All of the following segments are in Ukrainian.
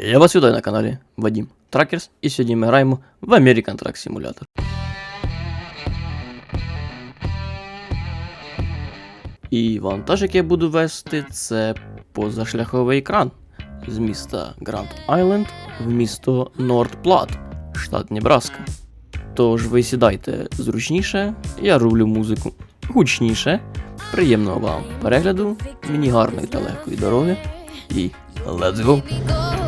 Я вас вітаю на каналі Вадим Тракерс і сьогодні ми граємо в American Truck Simulator. І вантаж, який я буду вести, це позашляховий екран з міста Гранд Айленд в місто Норд Плат, штат Небраска. Тож ви сідайте зручніше, я рублю музику гучніше. Приємного вам перегляду, мені гарної та легкої дороги і let's go!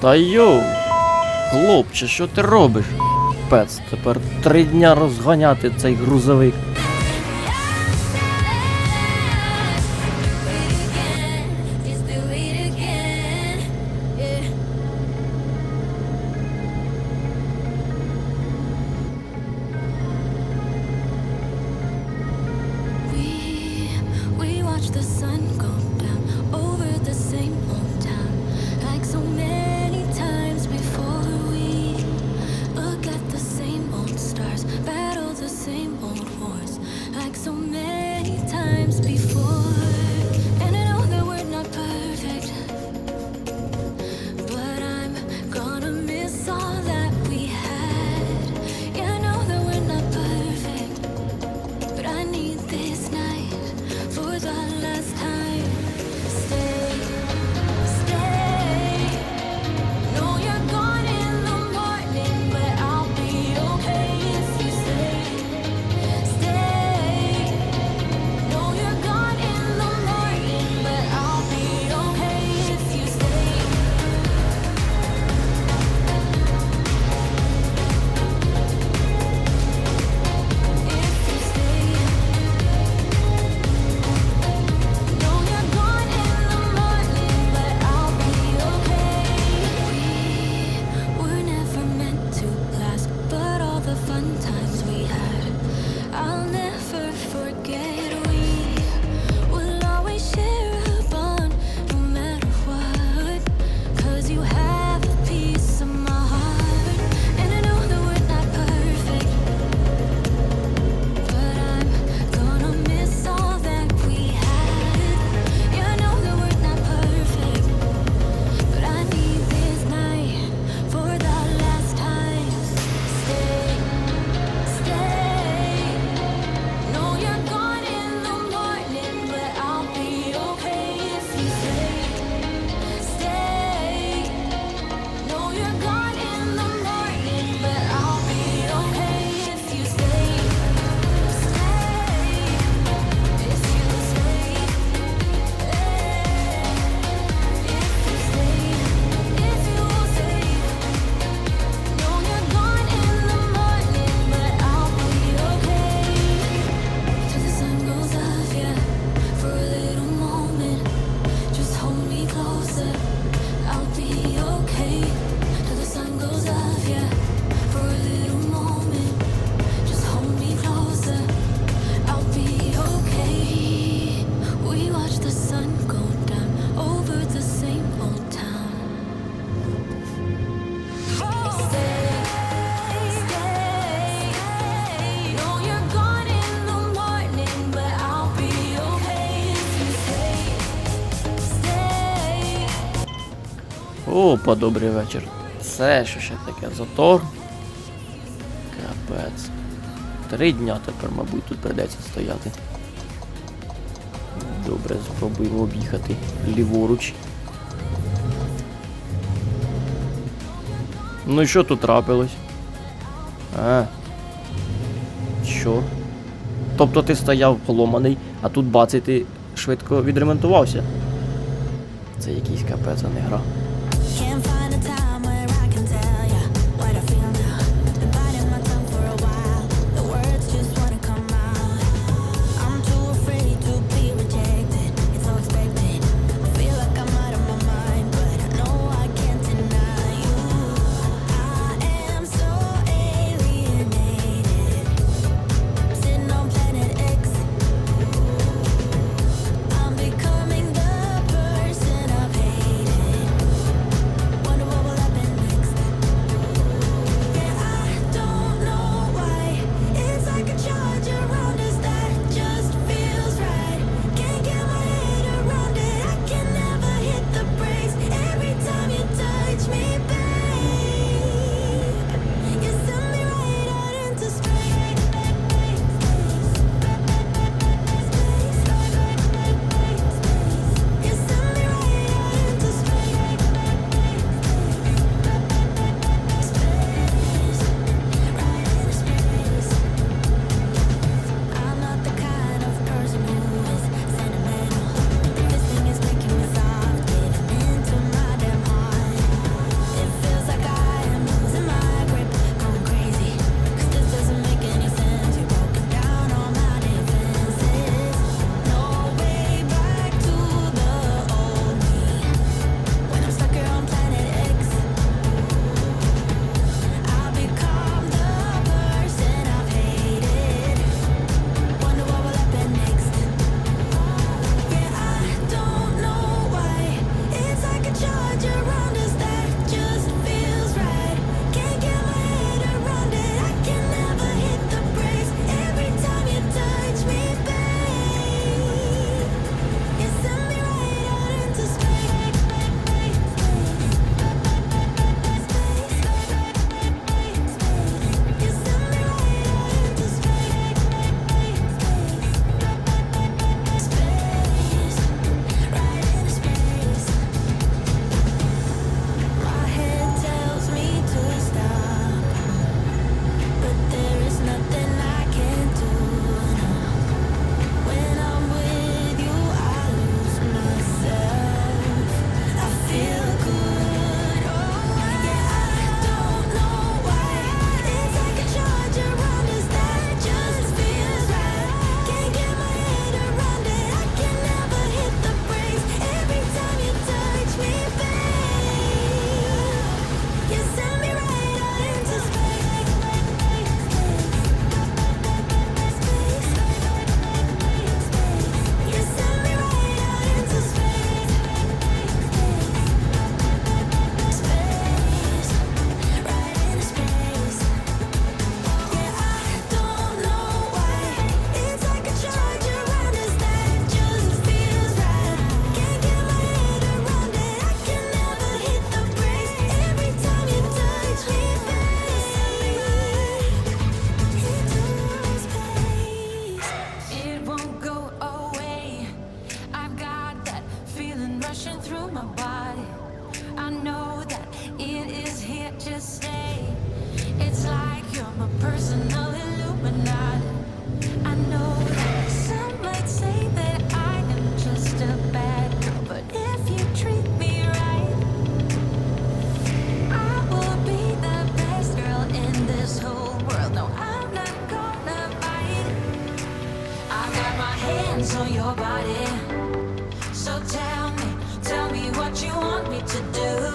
Та йоу, хлопче, що ти робиш? Пец, тепер три дня розганяти цей грузовик. Опа, добрий вечір. Це що ще таке затор. Капець. Три дня тепер, мабуть, тут придеться стояти. Добре, спробуємо об'їхати ліворуч. Ну і що тут трапилось? А. Що? Тобто ти стояв поломаний, а тут бацай ти швидко відремонтувався. Це якийсь капець, а не гра. can't find what you want me to do.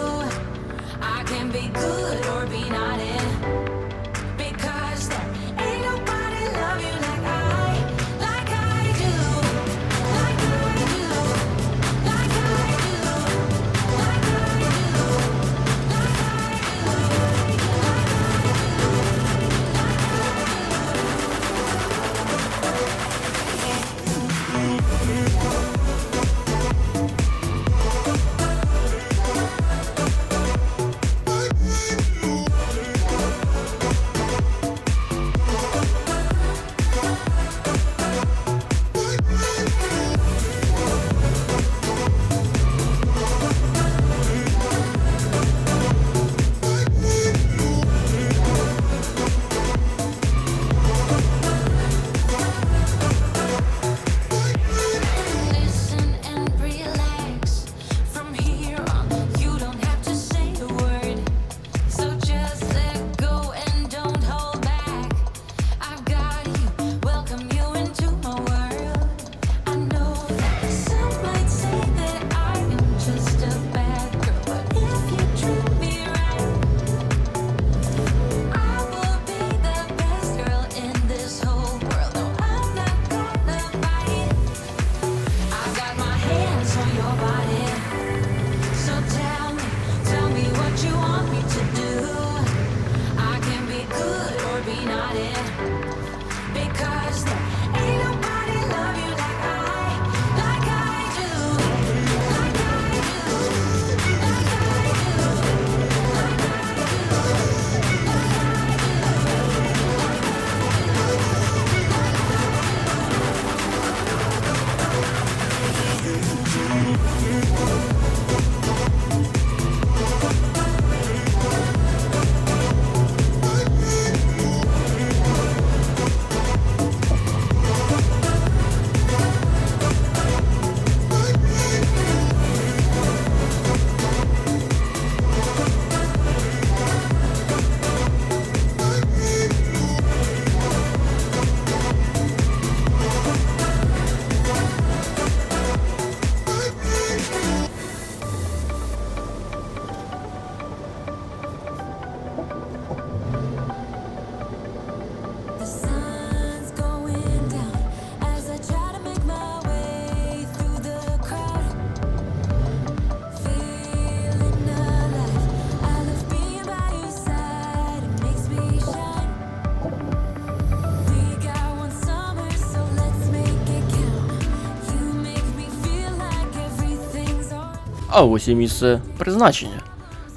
А ось і місце призначення.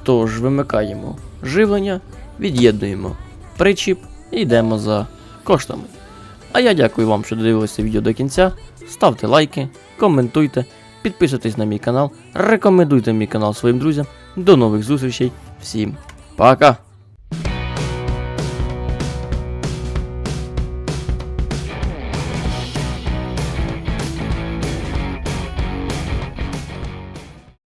Тож вимикаємо живлення, від'єднуємо причіп і йдемо за коштами. А я дякую вам, що дивилися відео до кінця. Ставте лайки, коментуйте, підписуйтесь на мій канал, рекомендуйте мій канал своїм друзям. До нових зустрічей. Всім пока!